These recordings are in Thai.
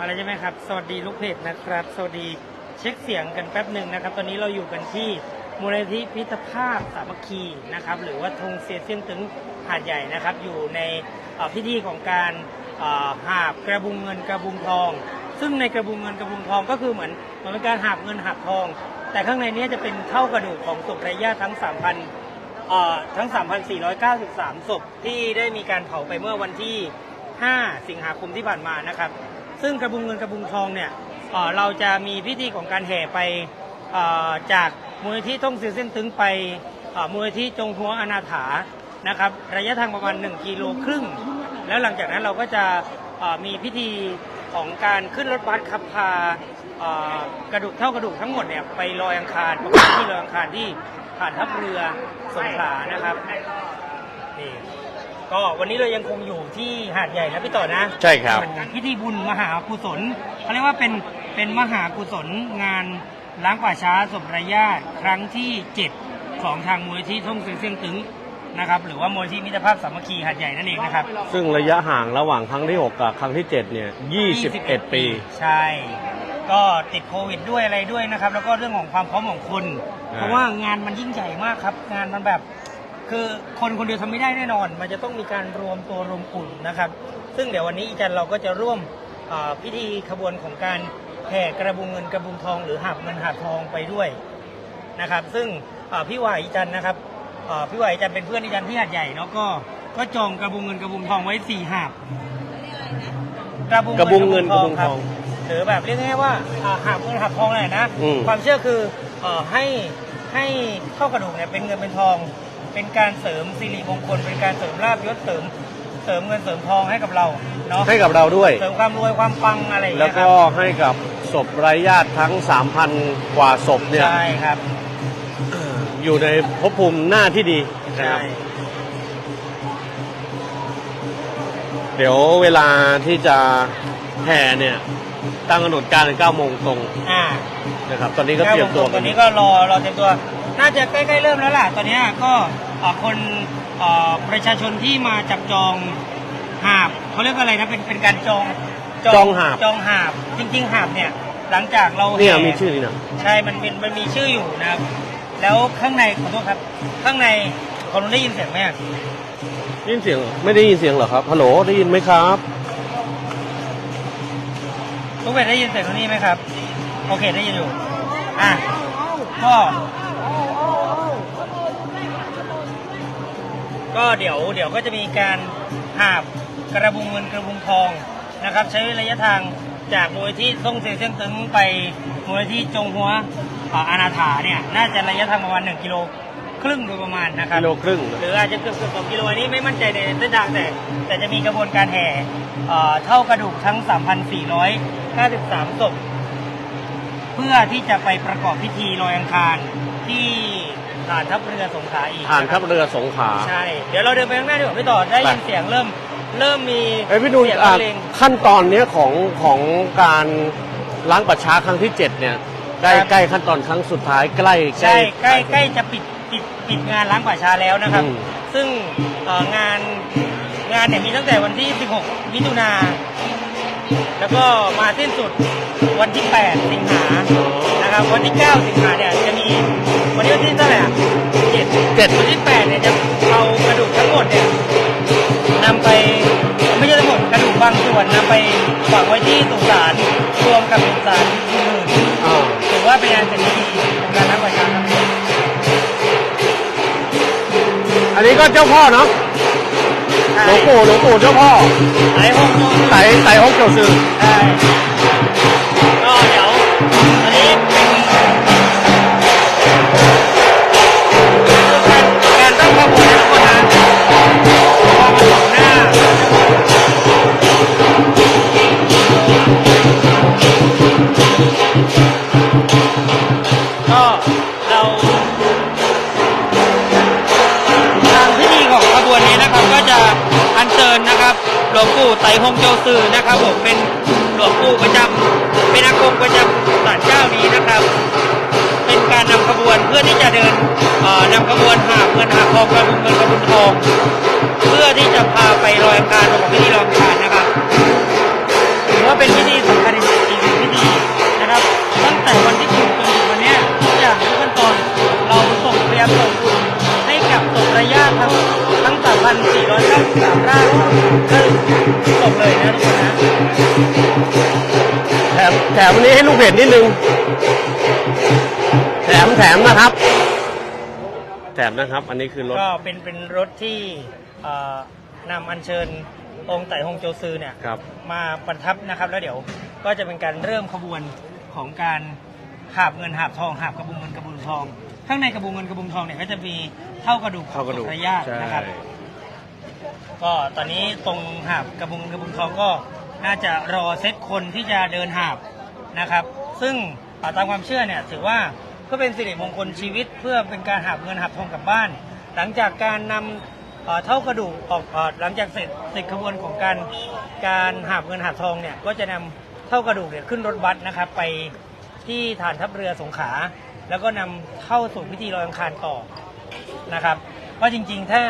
มาแล้วใช่ไหมครับ สวัสดีลูกเพจนะครับ สวัสดีเช็คเสียงกันแป๊บหนึ่งนะครับ ตอนนี้เราอยู่กันที่มูลนิธิพิพิธภาพสามัคคีนะครับ หรือว่าธงเซียเซียงตึงหาดใหญ่นะครับ อยู่ในพิธีของการหาบกระบุงเงินกระบุงทอง ซึ่งในกระบุงเงินกระบุงทองก็คือเหมือนเหมือนเป็นการหาบเงินหาบทอง แต่ข้างในนี้จะเป็นเท่ากระดูกของศพไร้ญาติทั้ง 3,000เอ่อทั้ง 3,493 ศพที่ได้มีการเผาไปเมื่อวันที่ 5 สิงหาคมที่ผ่านมานะครับ ซึ่งกระบุงเงินกระบุงทองเนี่ยเราจะมีพิธีของการแห่ไปจากมูลนิธิท่องเสียเส้นตึงไปมูลนิธิจงหัวอนาถานะครับระยะทางประมาณ1กิโลครึ่ง แล้วหลังจากนั้นเราก็จะมีพิธีของการขึ้นรถบัสขับพากระดูกเท่ากระดูกทั้งหมดเนี่ยไปลอยอังคารประมาณที่ลอยอังคารที่ผ่านทัพเรือสงขลานะครับ ก็วันนี้เรายังคงอยู่ที่หาดใหญ่นะพี่ต่อนะใช่ครับ พิธีบุญมหากุศลเขาเรียกว่าเป็นเป็นมหากุศลงานล้างป่าช้าศพไระยาติครั้งที่7ของทางมูลที่ท่องเสียงเสียงตึงนะครับหรือว่ามูลที่มิตรภาพสามัคคีหาดใหญ่นั่นเองนะครับ ซึ่งระยะห่างระหว่างครั้งที่ 6 กับครั้งที่ 7 เนี่ย 21 ปี ใช่ ก็ติดโควิดด้วยอะไรด้วยนะครับ แล้วก็เรื่องของความพร้อมของคนอ่าเพราะว่างานมันยิ่งใหญ่มากครับ งานมันแบบ คือคนคนเดียวทำไม่ได้แน่นอน มันจะต้องมีการรวมตัวรวมกลุ่มนะครับ ซึ่งเดี๋ยววันนี้อีจันเราก็จะร่วมเอ่อพิธีขบวนของการแห่กระบุงเงินกระบุงทอง หรือหาบเงินหาบทองไปด้วยนะครับ ซึ่งเอ่อพี่หวายอีจันนะครับเอ่อพี่หวายอีจันเป็นเพื่อนอีจันที่หาดใหญ่เนาะก็ก็จองกระบุงเงินกระบุงทองไว้สี่หาบกระบุงเงินกระบุงทองหรือแบบเรียกง่ายๆว่าอ่าหาบเงินหาบทองเลยนะอืมความเชื่อคือเอ่อให้ให้เข้ากระดูกเนี่ยเป็นเงินเป็นทอง เป็นการเสริมสิริมงคล เป็นการเสริมลาบยศเสริม เสริมเงินเสริมทองให้กับเราเนาะให้กับเราด้วย เสริมความรวยความปังอะไรอย่างแล้เงี้วยครัก็บให้กับศพไร้ญาติทั้ง 3,000 กว่าศพเนี่ย ใช่ครับอยู่ในภพภูมิหน้าที่ดีนะใช่ครับ เดี๋ยวเวลาที่จะแห่เนี่ย ตั้งกำหนดการ9โมงตรงอ่านะครับ ตอนนี้ก็เตรียมตัวตกัอนนนี้ก็รอรอเตรียมตัว น่าจะใกล้ๆเริ่มแล้วล่ะ ตอนนี้ก็เอ่อคนเอ่อประชาชนที่มาจับจองหาบเขาเรียกว่าอะไรนะเป็นเป็นการจองจองหาบจองหาบจริง ๆ หาบเนี่ย หลังจากเราเนี่ยแห่มีชื่อนี่นะใช่มันเป็นมันมีชื่ออยู่นะครับ แล้วข้างในขอโทษครับ ข้างในคนได้ยินเสียงไหมอะได้ยินเสียงเหรอไม่ได้ยินเสียงเหรอครับฮัลโหลได้ยินไหมครับทุกคนได้ยินเสียงตรงนี้ไหมครับ โอเคได้ยินอยู่อะก็ ก็เดี๋ยวเดี๋ยวก็จะมีการหาบกระบุงเงินกระบุงทองนะครับ ใช้ระยะทางจากมูลที่ท่งเซียงเซียงตึงไปมูลที่จงหัวเอ่ออาณาถาเนี่ยน่าจะระยะทางประมาณ1กิโลครึ่งโดยประมาณนะครับกิโลครึ่งหรืออาจจะเกือบเกือบสองกิโลอันนี้ไม่มั่นใจในเส้นทางแต่ แต่จะมีกระบวนการแห่เอ่อเท่ากระดูกทั้ง 3,493ศพเพื่อที่จะไปประกอบพิธีลอยอังคารที่ ฐานทัพเรือสงขลาอีกผ่านทัพเรือสงขลาใช่ เดี๋ยวเราเดินไปข้างหน้าดีกว่าพี่ต่อได้ยินไปเสียงเริ่มเริ่มมีเอ้ยพี่นุ่นเสียงอะบรรเลงขั้นตอนเนี้ยของของการล้างประชาครั้งที่7เนี่ยใกล้ครับใกล้ขั้นตอนครั้งสุดท้ายใกล้ ใช่ใกล้ใกล้จะปิดปิดปิดงานล้างป่าช้าแล้วนะครับ อืม ซึ่งเอ่องานงานเนี่ยมีตั้งแต่วันที่ 16 มิถุนาแล้วก็มาสิ้นสุดวันที่ 8 สิงหานะครับ วันที่ 9 สิงหาเนี่ยจะมี วันนี้วันที่เท่าไหร่อะเจ็ดเจ็ด วันที่8เนี่ยจะเอากระดูกทั้งหมดเนี่ยนำไปไม่ใช่ทั้งหมดกระดูกบางส่วนนำไปฝังไว้ที่สุสานรวมกับสุสานอื่นอ่า ถือว่าเป็นงานเป็นพิธีของการล้างป่าช้าครับอันนี้ก็เจ้าพ่อเนาะหลวงปู่หลวงปู่เจ้าพ่อไอ้ห้องนอนไต่ไต่ฮกเกียวซือ ใช่ แถมแถมอันนี้ให้ลูกเพจนิดนึง แถมแถมนะครับ แถมนะครับ อันนี้คือรถ ก็เป็นเป็นรถที่เอ่อนำอัญเชิญองค์ไต่ฮงโจซือเนี่ยครับ มาประทับนะครับแล้วเดี๋ยวก็จะเป็นการเริ่มขบวนของการหาบเงินหาบทองหาบกระบุงเงินกระบุงทอง ข้างในกระบุงเงินกระบุงทองเนี่ยก็จะมีเท่ากระดูกเข้ากระดูกพระญาติใช่นะครับก็ตอนนี้ตรงหาบกระบุงกระบุงทองก็น่าจะรอเซตคนที่จะเดินหาบ นะครับ ซึ่งตามความเชื่อเนี่ยถือว่าก็เป็นสิริมงคลชีวิต เพื่อเป็นการหาเงินหาทองกลับบ้าน หลังจากการนำเอ่อเท่ากระดูกออกอหลังจากเสร็จเสร็จขบวนของการการหาเงินหาทองเนี่ยก็จะนำเท่ากระดูกเนี่ยขึ้นรถบัสนะครับ ไปที่ฐานทัพเรือสงขลาแล้วก็นำเข้าสู่พิธีลอยอังคารต่อนะครับ ว่าจริง ๆ ถ้า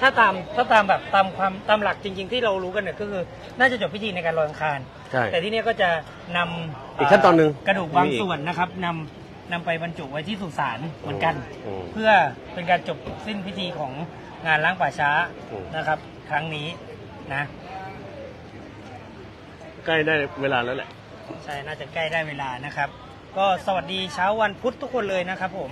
ถ้าตามถ้าตามแบบตามความตามหลักจริง ๆ ที่เรารู้กันเนี่ยก็คือ น่าจะจบพิธีในการลอยอังคาร ใช่แต่ที่เนี้ยก็จะนำอีกขั้นตอนหนึ่งกระดูกบางมีอีกส่วนนะครับนำนำไปบรรจุไว้ที่สุสานเหมือนกัน อืมเพื่อเป็นการจบสิ้นพิธีของงานล้างป่าช้าอืม นะครับ ครั้งนี้นะ ใกล้ได้เวลาแล้วแหละ ใช่ น่าจะใกล้ได้เวลานะครับ ก็สวัสดีเช้าวันพุธทุกคนเลยนะครับผม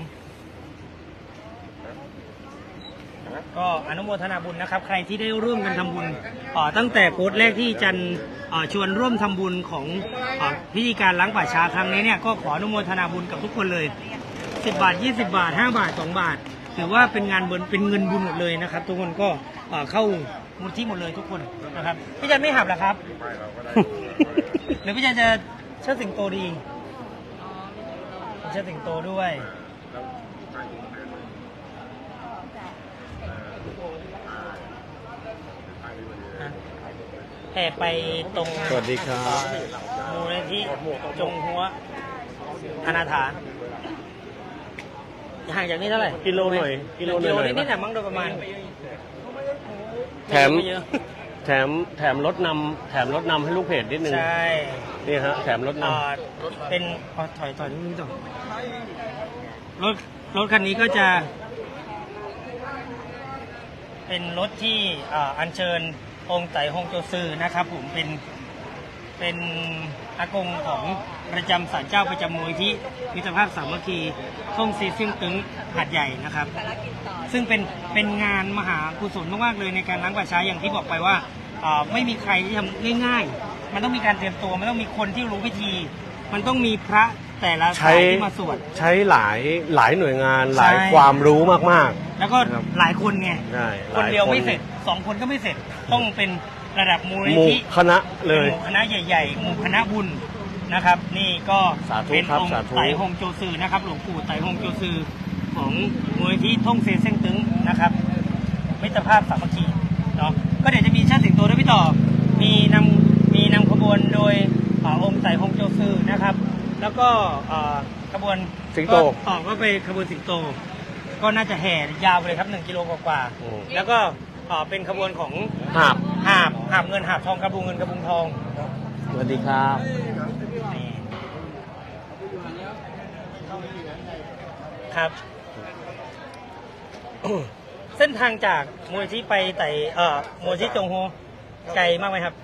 ก็อนุโมทนาบุญนะครับ ใครที่ได้ร่วมกันทำบุญเอ่อตั้งแต่โพสต์แรกที่จันเอ่อชวนร่วมทำบุญของเอ่อพิธีการล้างป่าช้าครั้งนี้เนี่ยก็ขออนุโมทนาบุญกับทุกคนเลย 10 บาท 20 บาท 5 บาท 2 บาท ถือว่าเป็นงานบุญเป็นเงินบุญหมดเลยนะครับ ทุกคนก็เอ่อเข้ามูลที่หมดเลยทุกคนนะครับพี่จันไม่หับเหรอครับหรือพี่จันจะเชิดสิงโตดีเชิดสิงโตด้วยอะ แห่ไปตรงสวัสดีครับมูลนิธิจงหัวอนาถาห่างจากนี้เท่าไหร่กิโลหน่อยกิโลหน่อยกิโลหน่อยนิดๆแหละมั้งโดยประมาณ แถมไเยอะแถมแถมรถนำแถมรถนำให้ลูกเพจนิดนึงใช่นี่ฮะแถมรถนอ่าเป็นอ๋อถอยถอยนิดนึงต่อรถรถคันนี้ก็จะ เป็นรถที่อ่าอัญเชิญ องค์ไต่ฮงโจซือนะครับผมเป็นเป็นอากงของประจำศาลเจ้าประจำมูลที่มิตรภาพสามัคคีท่งซีเซียงตึงหาดใหญ่นะครับ ซึ่งเป็นเป็นงานมหากุศลมากๆเลยในการล้างป่าช้าอย่างที่บอกไปว่าอ่าไม่มีใครที่ทำง่ายๆ มันต้องมีการเตรียมตัว มันต้องมีคนที่รู้วิธี มันต้องมีพระแต่ละำใช้สายที่มาสวดใช้หลายหลายหน่วยงานหลายใช่ความรู้มากแล้วก็ครับหลายคนไงๆใช่คนเดียวหลาไม่เสร็จ สองคนก็ไม่เสร็จต้องเป็นระดับมูลนิหมู่ธิคณะเลย หมู่คณะใหญ่ๆหมู่คณะบุญนะครับ นี่ก็สาธุเป็นครับองค์สาธุ ไต่ฮงโจซือนะครับ หลวงปู่ไต่ฮงโจซือของมูลนิธิท่งเซเซ้งตึงนะครับ มิตรภาพสามัคคีเนาะก็เดี๋ยวจะมีชาติสิงโตด้วยพี่ต่อ มีนำมีนำขบวนโดยอ่าองค์ไต่ฮงโจซือนะครับ แล้วก็อ่าขบวนสิงโต ก็ต่อก็ไปขบวนสิงโต ก็น่าจะแห่ยาวไปเลยครับหนึ่งกิโลกว่าโอ้ๆแล้วก็ อ่าเป็นขบวนของหาบหาบหาบเงินหาบทองกระบุงเงินกระบุงทองสวัสดีครับ นี่ครับ เส้นทางจากมูลที่ไปไต่เอ่อมูลที่จงโฮไกลมากไหมครับ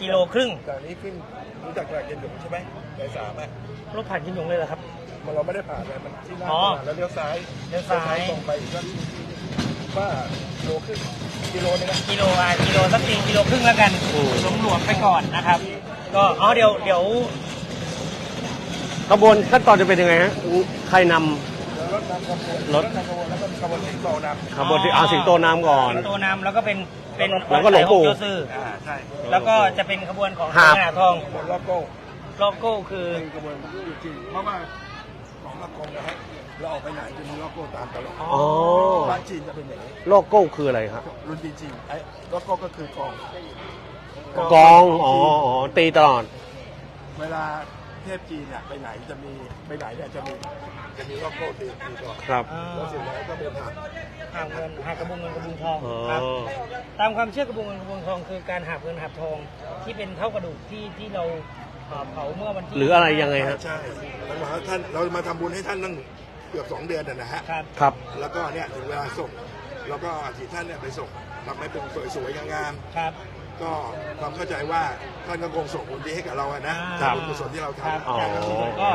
กิโลครึ่งจากนี้ขึ้นรู้จักแกลกเย็นหยงใช่ไหมสายสามอะรถผ่านกินยงเลยเหรอครับ มันเราไม่ได้ผ่านเลยมันที่หน้าอ๋อตลาดแล้วเลี้ยวซ้ายเลี้ยวซ้าย ตรงไปอีกสัก ว่าโลครึ่งกิโลนึงนะกิโลอะกิโลสักตีกิโลครึ่งแล้วกันอืมหลวมๆไปก่อนนะครับ ก็อ๋อเดี๋ยวเดี๋ยวขบวนขั้นตอนจะเป็นยังไงฮะใครนเดี๋ยวรถนำขบวนรถ นำขบวนแล้วก็มีขบวนสิงโตนำำขบวนที่อาสิงโตนำก่อน สิงโตนำแล้วก็เป็นเป็นแล้วก็หลวงปู่ไต่ฮโจซืออ่าใช่แล้วก็จะเป็นขบวนของหาบขนาดทองขบวนลอโก้โลโก้คือ เป็นขบวนอยู่จริงเพราะว่าของละกงนะฮะ เราออกไปไหนจะมีโลโก้ตามตลอดอ๋อ บ้านจีนจะเป็นอย่างนี้โลโก้คืออะไรครับรุ่นจีนๆไอ้โลโก้ก็คือกองกอง อ๋ออ๋อตีตลอด เวลาเทพจีนเนี่ยไปไหนจะมีไปไหนเนี่ยจะมีจะมีโลโก้ตีตีก่อนครับอ่าแล้วเสร็จแล้วก็เป็นหางหาบเงินหาบกระบุงเงินกระบุงทองอ๋อ ครับตามความเชื่อกระบุงเงินกระบุงทองคือการหาบเงินหาบทองที่เป็นเท่ากระดูกที่ที่เราเอ่อเผาเมื่อวันที่หรืออะไรยังไงฮะ ใช่แล้วบอกว่าท่านเรามาทำบุญให้ท่านตั้ง เกือบสองเดือนนะนะฮะ ครับครับ แล้วก็เนี่ยถึงเวลาส่งเราก็เอาอัฐิท่านเนี่ยไปส่งทำให้เป็นสวยๆงามครับ ๆก็ความเข้าใจว่าท่านก็คงส่งผลดีให้กับเราอะนะครัจากบ บุญกุศลที่เราครับทำอ๋อ จากกุศลก็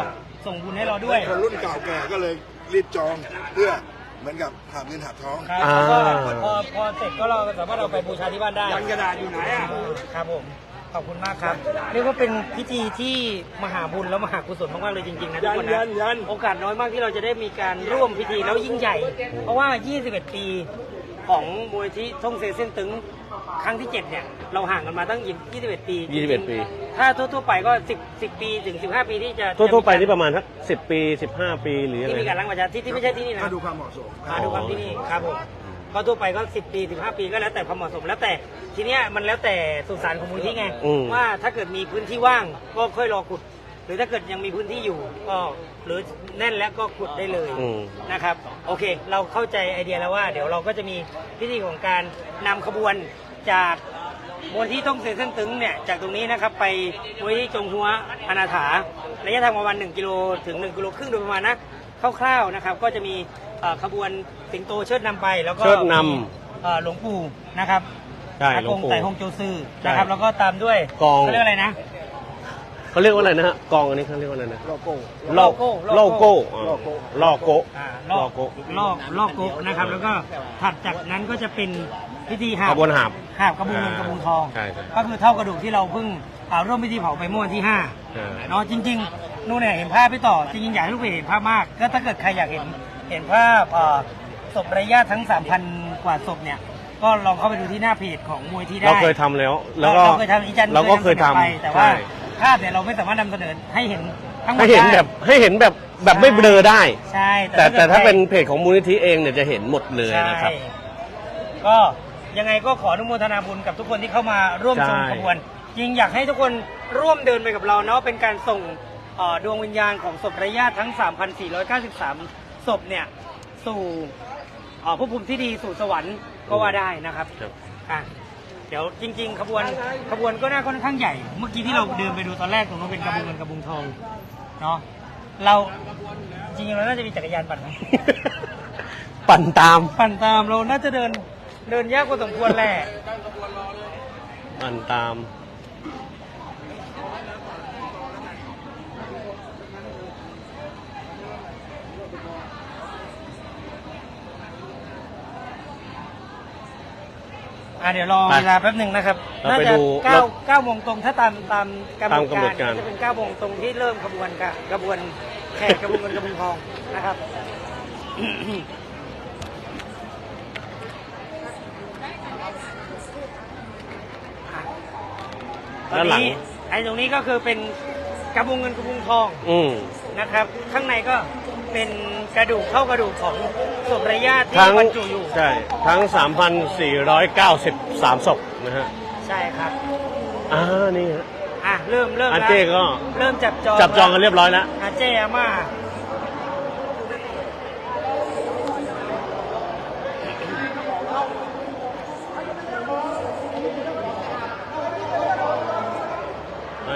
ส่งบุญให้เราด้วย คนรุ่นเก่าแก่ก็เลยรีบจองเพื่อเหมือนกับหาบเงินหาบท้อง ครับอ่าแล้วก็พอพอเสร็จก็เราสามารถเอาไปบูชาที่บ้านได้ยันกระดาษอยู่ไหนอะครับผม ขอบคุณมากครับ เรียกว่าเป็นพิธีที่มหาบุญแล้วมหากุศลมากๆเลยจริงๆนะทุกคนยันะนยันโอกาสน้อยมากที่เราจะได้มีการร่วมพิธีแล้วยิ่งใหญ่ เพราะว่า 21 ปีของมูลนิธิท่องเซเส้นตึง ครั้งที่7เนี่ยเราห่างกันมาตั้ง21 ปี21 ปี ถ้าทั่วๆไปก็ 10 10 ปีถึง 15 ปีที่จะทั่วๆไปนี่ประมาณสักสิบปีสิบห้าปีหรือยังที่ไงมีการล้างประชาที่ที่ไม่ใช่ที่นี่นะก็ดูความเหมาะสมมาดูความที่นี่ครับผมก็ทั่วไปก็ 10 ปี 15 ปีก็แล้วแต่ความเหมาะสมแล้วแต่ทีเนี้ยมันแล้วแต่สุสานของมูลที่ไงอืมว่าถ้าเกิดมีพื้นที่ว่างก็ค่อยรอขุด หรือถ้าเกิดยังมีพื้นที่อยู่ก็หรือแน่นแล้วก็ขุดได้เลยอืมนะครับ โอเค เราเข้าใจไอเดียแล้วว่า เดี๋ยวเราก็จะมีพิธีของการนำขบวน จากมูลที่ต้องเซนเส้นตึงเนี่ยจากตรงนี้นะครับไปมูลที่จงหัวอนาถาระยะทางประมาณ1กิโลถึง 1กิโลครึ่งโดยประมาณนะคร่าวๆนะครับ ก็จะมีเอ่อขบวนสิงโตเชิดนำไป แล้วก็เชิดนำมีเอ่อหลวงปู่นะครับใช่อาหลกวงงปู่ไต่ฮงโจซือใช่นะครับแล้วก็ตามด้วยกองเขาเรียกอะไรนะ เขาเรียกว่าอะไรนะฮะกองอันนี้เขาเรียกว่าอะไรนะโลโก้ลอกโก้ลอกโก้อ่าลอกโก้ลอกโก้อ่าลอกโก้ลอกลอกโกะนะครับ แล้วก็ถัดจากนั้นก็จะเป็นพิธีหาบขบวนหาบ หาบกระบุงเงินกระบุงทอง ใช่ใช่ก็คือเท่ากระดูกที่เราเพิ่งอ่าร่วมพิธีเผาไปเมื่อวันที่ห้าใช่ เนาะจริงๆนู่นเนี่ยเห็นภาพพี่ต่อจริงๆอยากให้ลูกเพจเห็นภาพมาก ก็ถ้าเกิดใครอยากเห็นเห็นภาพเอ่อศพระยะทั้ง 3,000 กว่าศพเนี่ยก็ลองเข้าไปดูที่หน้าเพจของมวยที่ได้ เราเคยทำแล้ว แล้วก็เราเคยทำอีจันเราก็เคยทไปแต่ว่าำใช่ ภาพเนี่ยเราไม่สามารถนำเสนอให้เห็นทั้งหมดให้เห็นได้ แบบให้เห็นแบบแบบไม่เบลอได้ ใช่แต่แต่ถ้ากิดเป็นเพจของมูลนิธิเองเนี่ยจะเห็นหมดเลยนะครับ ใช่ก็ยังไงก็ขออนุโมทนาบุญกับทุกคนที่เข้ามาร่วมชมใช่ ขบวนจริงอยากให้ทุกคนร่วมเดินไปกับเราเนาะเป็นการส่งเอ่อดวงวิญญาณของศพระยะทั้ง 3,493 ศพเนี่ย สู่เอ่อภพภูมิที่ดีสู่สวรรค์ก็ว่าได้นะครับครับ อะเดี๋ยวจริง ๆ ขบวนขบวนก็น่าค่อนข้างใหญ่ เมื่อกี้ที่เราเดินไปดูตอนแรกตรงนู้นเป็นกระบุงเงินกระบุงทองเนาะเราจริงๆเราน่าจะมีจักรยานปั่นไหม ปั่นตาม ปั่นตามเราน่าจะเดินเดินยากกว่าสมควรแหละ ปั่นตาม อะเดี๋ยวรอไปเวลาแป๊บหนึ่งนะครับเราน่าไปจะดูเก้ารถเก้าโมงตรงถ้าตามตามกำหนตามดกำหนการดการจะเป็นเก้าโมงตรงที่เริ่มขบวนกับกระบวนแขกกระบวนเงินกระบวนทองนะครับ ตอนด้านหลัง นี้ไอ้ตรงนี้ก็คือเป็นกระบุงเงินกระบุงทอง อืมนะครับ ข้างในก็ เป็นกระดูกเท่ากระดูกของศพระยะที่ทั้งบรรจุอยู่ ใช่ทั้ง 3,493ศพนะฮะใช่ครับ อ่านี่ฮะ อะเริ่มเริ่มอาแล้วเจ้ก็ เริ่มจับจองจับจองกันเรียบร้อยแล้ว อาเจ้อาม่า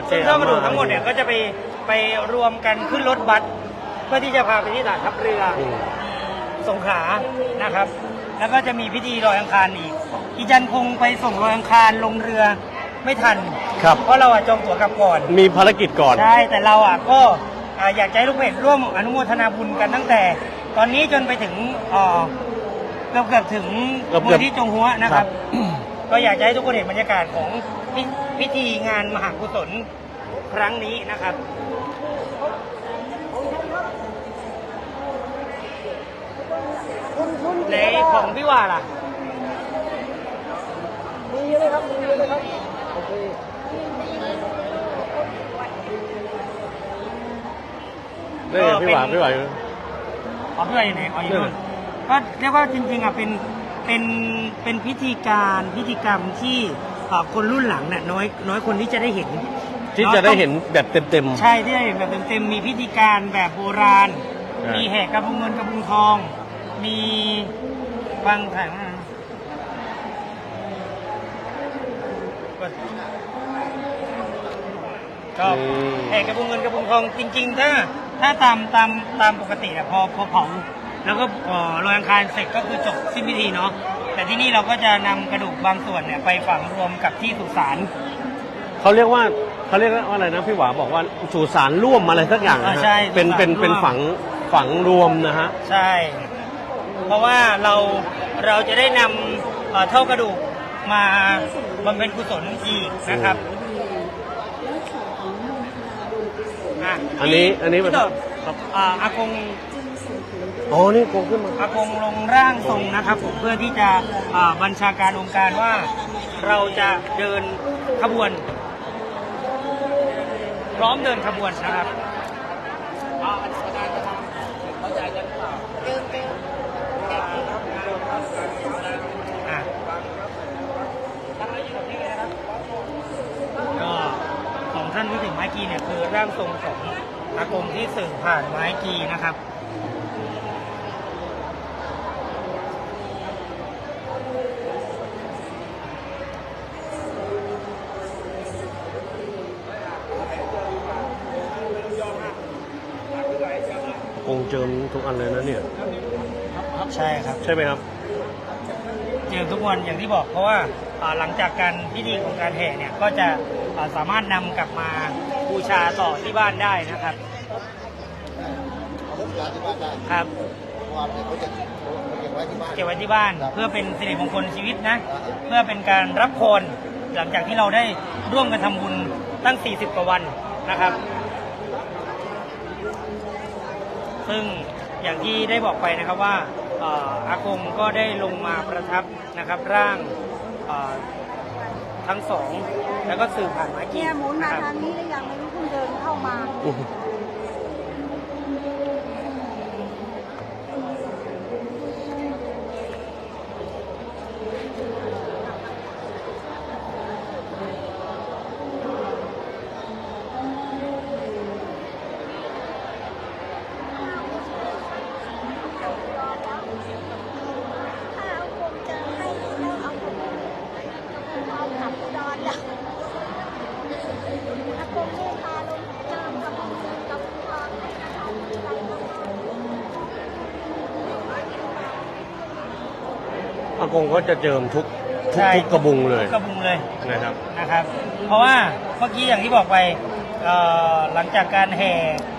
ซึ่งเท่ากระดูกทั้งหมดเนี่ยก็จะไปไปรวมกันขึ้นรถบัส เพื่อที่จะพาไปที่ฐานทัพเรืออืมสงขลานะครับ แล้วก็จะมีพิธีลอยอังคารอีกอีจันคงไปส่งลอยอังคารลงเรือไม่ทัน ครับ เพราะเราอะจองตั๋วกลับก่อน มีภารกิจก่อน ใช่ แต่เราอะก็อ่าอยากจะให้ลูกเพจร่วมอนุโมทนาบุญกันตั้งแต่ ตอนนี้จนไปถึงเอ่อเกือบเกือบถึงเกือบๆมูลที่จงหัวนะครับครับ ก็อยากจะให้ทุกคนเห็นบรรยากาศของพิพิธีงานมหากุศลครั้งนี้นะครับ ในของพี่ว่าล่ะนี่ไงพี่หวานพี่หวานอ๋อพี่ว่าอยู่ไหนอ๋ออยู่นู่นก็เรียกว่าจริงๆอะเป็นเป็นเป็นพิธีการพิธีกรรมที่เอ่อคนรุ่นหลังเนี่ยน้อยน้อยคนที่จะได้เห็น ที่จะได้เห็นแบบเต็ม ใช่ที่ได้เห็นแบบเต็มๆมีพิธีการแบบโบราณใช่มีแห่กระบุงเงินกระบุงทอง มีฟังถ่ายมาก็อืมแห่กระบุงเงินกระบุงทองจริง ๆ ถ้าถ้าตามตามตามปกติอะพอพอเผาแล้วก็ลอยอังคารเสร็จก็คือจบสิ้นพิธีเนาะแต่ที่นี่เราก็จะนำกระดูกบางส่วนเนี่ยไปฝังรวมกับที่สุสานเขาเรียกว่าเขาเรียกว่าอะไรนะพี่หวาบอกว่าสุสานร่วมอะไรสักอย่างนะเออฮะเป็นเป็นเป็นฝังฝังรวมนะฮะใช่ เพราะว่าเราเราจะได้นำเอ่อเท่ากระดูกมาบำเพ็ญกุศลอีกนะครับะอันนี้อันนี้พี่ต่อครับอ่าอากงอ๋อนี่โกงขึ้นมาอากงลงร่างทรงนะครับผมเพื่อที่จะอ่าบัญชาการองค์การว่าเราจะเดินขบวน พร้อมเดินขบวนนะครับอ่าอาจารย์จะทำเข้าใจกันหรือเปล่าอะก็ของท่านที่ถึงไม้ กีเนี่ยคือร่างทรงของอากงที่สื่อผ่านไม้กีนะครับโกงเจิมทุกอันเลยนะเนี่ย ใช่ครับ ใช่ไหมครับ เจอทุกวันอย่างที่บอกเพราะว่าอ่าหลังจากการพิธีของการแห่เนี่ยก็จะอ่าสามารถนำกลับมาบู ชาต่อที่บ้านได้นะครับครับเก็บไว้ที่บ้านเพื่อเป็นสิริมงคลชีวิตนะ เพื่อเป็นการรับพรหลังจากที่เราได้ร่วมกันทำบุญตั้ง 40 กว่าวันนะครับ ซึ่งอย่างที่ได้บอกไปนะครับว่าอากงก็ได้ลงมาประทับนะครับร่าง ทั้งสอง แล้วก็สื่อผ่านไม้กีเนี่ยหมุนมานะครับ ทางนี้แล้วยังไม่รู้เพิ่งเดินเข้ามาถ้าเอาคงจะให้แล้วเอาคงเอากลับอุดรแล้วอากงเมตตาลงเจิมกับกับอุดรให้นะคะไปมา อา กงก็จะเจิมทุกทุกใช่ทุกกระบุงเลยทุกกระบุงเลยนะครับ นะครับ เพราะว่าเมื่อกี้อย่างที่บอกไปเอ่อหลังจากการแห่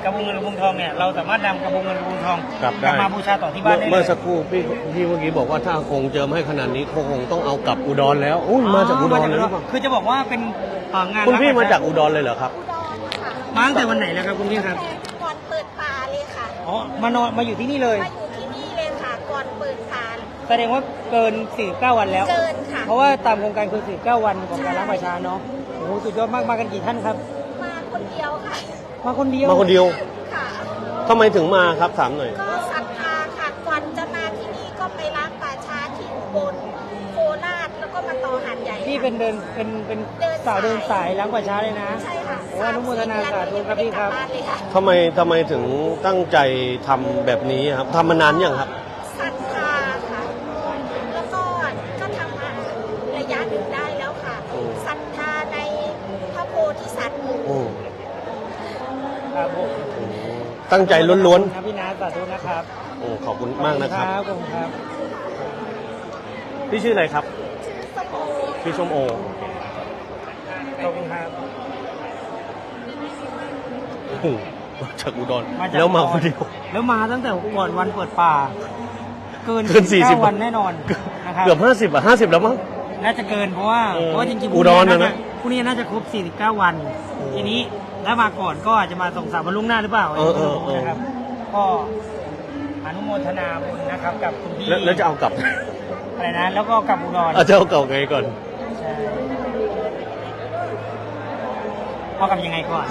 กระบุงเงินกระบุงทองเนี่ยเราสามารถนำกระบุงเงินกระบุงทองกลับได้ มาบูชาต่อที่บ้านได้เลย เมื่อสักครู่พี่พี่เมื่อกี้บอกว่าถ้าอากงเจิมให้ขนาดนี้คงต้องเอากลับอุดรแล้วอุ้ยมาจากอุดรเลยหรือเปล่าคือจะบอกว่าเป็นเอ่องานคุณพี่รับมาจากอุดรเลยเหรอครับ อุดรค่ะมาตั้งแต่วันไหนแล้วครับคุณพี่ครับ แต่ก่อนเปิดป่าเลยค่ะ อ๋อ มานอนมาอยู่ที่นี่เลย มาอยู่ที่นี่เลยค่ะ ก่อนเปิดป่า แสดงว่าเกิน 49 วันแล้ว เกินค่ะ เพราะว่าตามโครงการคือ 49 วันของการล้างประชาเนาะโอ้โหสุดยอดมากมากันกี่ท่านครับ มาคนเดียวค่ะ มาคนเดียวมาคนเดียวค่ะ ทำไมถึงมาครับถามหน่อย ก็ศรัทธาค่ะก่อนจะมาที่นี่ก็ไปล้างป่าช้าที่อุบลโคราชแล้วก็มาต่อหาดใหญ่พี่เป็นเดินเป็นเป็นเดินสาวเดินสายล้างประชาเลยนะใช่ค่ะโอ้อนุโมทนาสาธุครับพี่ครับ สามสิเดือนยังไม่ได้กลับ้านเลยค่ะ ทำไมทำไมถึงตั้งใจทำแบบนี้ครับทำมานานยังครับ ศรัทธาค่ะ แล้วก็ก็ทำมา ระยะหนึ่งได้แล้วค่ะโอ้ ศรัทธาในพระโพธิสัตว์โอ้ครับผมตั้งใจล้วนครับพี่นาสาธุนะครับๆโอ้ขอบคุณมากนะครับ ขอบคุณครับ พี่ชื่ออะไรครับ ชื่อส้มโอพี่ส้มโอ ขอบคุณครับ โอ้โหมาจากอุดรมาจากแล้วมาอุดรคนเดียว แล้วมาตั้งแต่ก่อนวันเปิดป่า เกินเกิน40 49 วันแน่นอนนะครับเกือบห้าสิบอะห้าสิบแล้วมั้ง น่าจะเกินเพราะว่าเออเพราะว่าจริงๆอุดรพรุ่งน่ะนะ พรุ่งนี้น่าจะครบ 49 วัน ทีนี้ถ้ามาก่อนก็อาจจะมาส่งสามวันลุ่วงหน้าหรือเปล่าเออเออเออ นะครับ ก็อนุโมทนาบุญนะครับ กับคุณพี่แล้วแล้วจะเอากลับ อะไรนะแล้วก็กลับอุดรเอาจะเอากลับไงก่อน ใช่เอากลับยังไงก่อน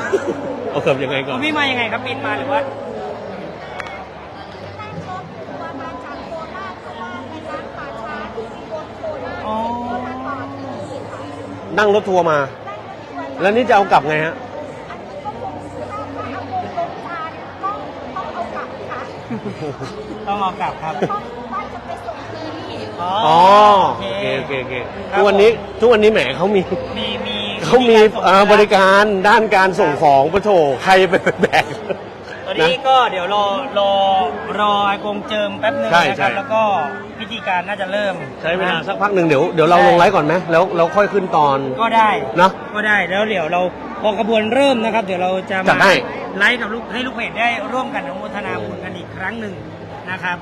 เอากลับยังไงก่อคุน ณพี่มายังไงครับบินมาหรือว่า นั่งรถทัวร์มาจากโคราชเพราะว่าไปล้างป่าช้าที่อุบลโคราช อ๋อ ก็มาต่อที่นี่ค่ะ นั่งรถทัวร์มานั่งรถทัวร์แล้วนี่จะเอากลับไงฮะอันนี้ก็คงถ้าถ้าเอาลงลงจานก็ต้องเอากลับค่ะต้องเอากลับครับเพราะว่าจะไปส่งที่นี่อ๋อโอเคโอเคโอเคทุกวันนี้ทุกวันนี้แหมเขามีมีมีเขามีวิธีกส่งอ่าบริการด้านการส่งของปะโถใครไปแบก ตตอนนี้ก็เดี๋ยวรอรอรออากงเจิมแป๊บหนึงใช่นะคใช่รับแล้วก็พิธีการน่าจะเริ่มใช้เวลานะสักพักหนึ่งเดี๋ยวเดี๋ยวเราลงไลฟ์ก่อนไหมแล้วเราค่อยขึ้นตอน ก็ได้เนอะก็ได้แล้วเดี๋ยวเราพอกระบวนเริ่มนะครับ เดี๋ยวเราจะจัมาดให้ ไลฟ์กับลูกให้ลูกเพจได้ร่วมกันอนุโมทนาบุญกันอีกครั้งหนึ่งนะครับ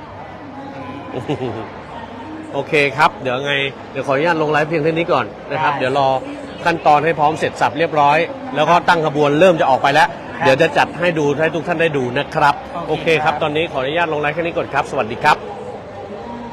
โอเคครับ เดี๋ยวไงเดี๋ยวขออนุญาตลงไลฟ์เพียงเท่านี้ก่อนนะครับ ได้ เดี๋ยวรอขั้นตอนให้พร้อมเสร็จสับเรียบร้อย แล้วก็ตั้งขบวนเริ่มจะออกไปแล้วครับ เดี๋ยวจะจัดให้ดูให้ทุกท่านได้ดูนะครับ โอโอเคเคครับครับ ตอนนี้ขออนุญาตลงไลฟ์แค่นี้ก่อนครับ สวัสดีครับ